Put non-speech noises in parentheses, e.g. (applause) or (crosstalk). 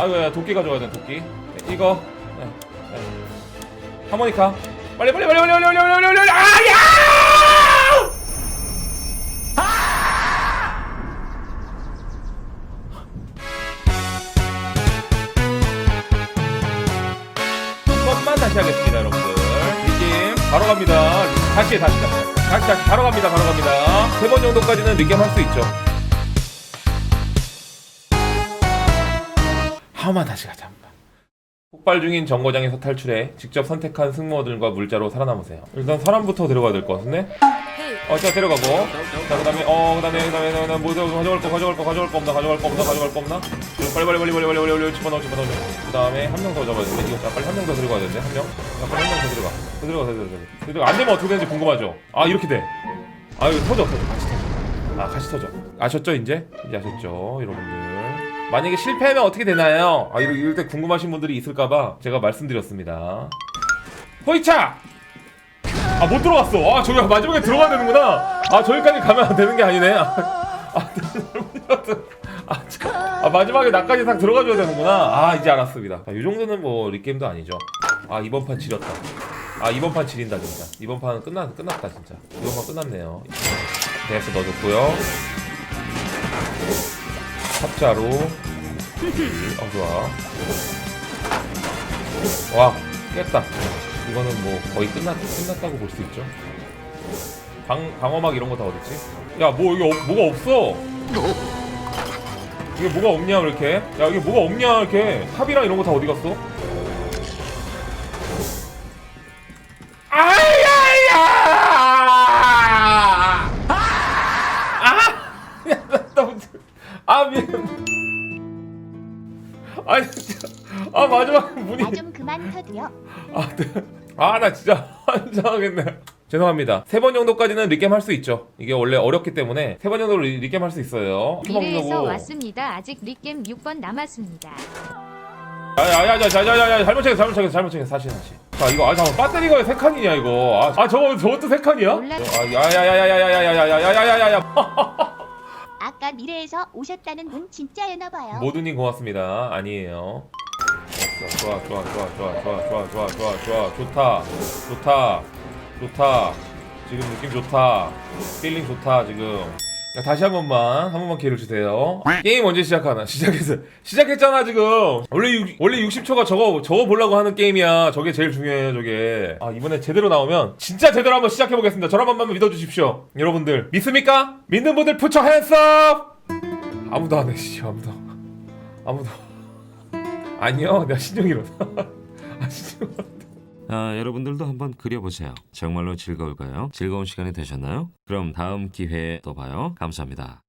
아유 야, 도끼 가져가야 돼 도끼 네, 이거 네, 네. 하모니카 빨리 빨리 빨리 빨리 빨리 빨리 빨리 빨리 빨리 아야 한 번만 다시 하겠습니다 여러분들 리겜 바로 갑니다 다시 해 다시 다시 다시 다시 바로 갑니다 바로 갑니다 세 번 정도까지는 리겜 할수 있죠 하만 다시 가자 폭발 중인 정거장에서 탈출해 직접 선택한 승무원들과 물자로 살아남으세요. 일단 사람부터 데려가야 될 것 같은데? 어, 자 데려가고. 자 그 다음에 어 그 다음에 그 다음에 그 다음에 뭐 가져갈 거 가져갈 거 가져갈 거 없나 가져갈 거 없나 가져갈 거 없나? 빨리 빨리 빨리 빨리 빨리 빨리 빨리 집어넣어 집어넣어 그 다음에 한 명 더 잡아야 되는데 이거 자 빨리 한 명 더 데려가야 되는데 한 명? 자 빨리 한 명 더 데려가. 더 데려가 더 데려가 더 데려가. 안 되면 어떻게 되는지 궁금하죠? 아 이렇게 돼 아 이거 터져 터져. 같이 터져. 아 같이 터져. 아셨죠 이제? 이제 아셨죠 여러분들 만약에 실패하면 어떻게 되나요 아 이럴, 이럴 때 궁금하신 분들이 있을까봐 제가 말씀드렸습니다 호이차 아 못 들어갔어. 아 저기 마지막에 들어가야 되는구나. 아 저기까지 가면 안 되는 게 아니네. 아, (laughs) 아, 아, 참. 아, 마지막에 나까지 딱 들어가줘야 되는구나. 아 이제 알았습니다. 아, 이 정도는 뭐 리게임도 아니죠. 아 이번 판 지렸다. 아 이번 판 지린다 진짜. 이번 판은 끝나 끝났다 진짜. 이번 판 끝났네요. 대에서 넣어줬고요. 탑자로. 어 좋아. 와 깼다. 이거는 뭐 거의 끝났 끝났다고 볼 수 있죠. 방 방어막 이런 거 다 어딨지? 야뭐 이게 없- 뭐가 없어? 이게 뭐가 없냐 이렇게? 야 이게 뭐가 없냐 이렇게? 탑이랑 이런 거 다 어디 갔어? 아야야! 아! 야, 나 너무 아 미안. 아 니 진짜 아 마지막 문이 나 좀 그만 터드려. 아, 네. 아, 나 진짜 환장하겠네. 죄송합니다. 세 번 정도까지는 리겜 할 수 있죠. 이게 원래 어렵기 때문에 세 번 정도 리- 리겜 할 수 있어요. 미래에서 왔습니다. 아직 리겜 6번 남았습니다. 야야야야야야야 잘못 챙겼어 잘못 챙겼어 잘못 챙겼어 다시 다시. 자 이거 아 잠깐 배터리 가왜 세 칸이냐 이거. 아, 아 저거 저것도 세 칸이야? 몰라. 아 야야야야야야야야야야야야야. 아까 미래에서 오셨다는 분 진짜였나 봐요. 모두님 고맙습니다. 아니에요. 좋아 좋아 좋아 좋아 좋아 좋아 좋아 좋아 좋아 좋다 좋다 좋다 지금 느낌 좋다 필링 좋다 지금 자, 다시 한 번만 한 번만 기회를 주세요. 게임 언제 시작하나? (laughs) 시작했어. 시작했잖아 지금. 원래 육, 원래 60초가 저거 저거 보려고 하는 게임이야. 저게 제일 중요해요 저게. 아 이번에 제대로 나오면 진짜 제대로 한번 시작해 보겠습니다. 저를 한 번만 믿어주십시오 여러분들. 믿습니까? 믿는 분들 부처 핸섬 아무도 안 해 씨 아무도. 아무도. 아니요 내가 신용이로 (laughs) 아 신용 아, 여러분들도 한번 그려보세요. 정말로 즐거울까요? 즐거운 시간이 되셨나요? 그럼 다음 기회에 또 봐요. 감사합니다.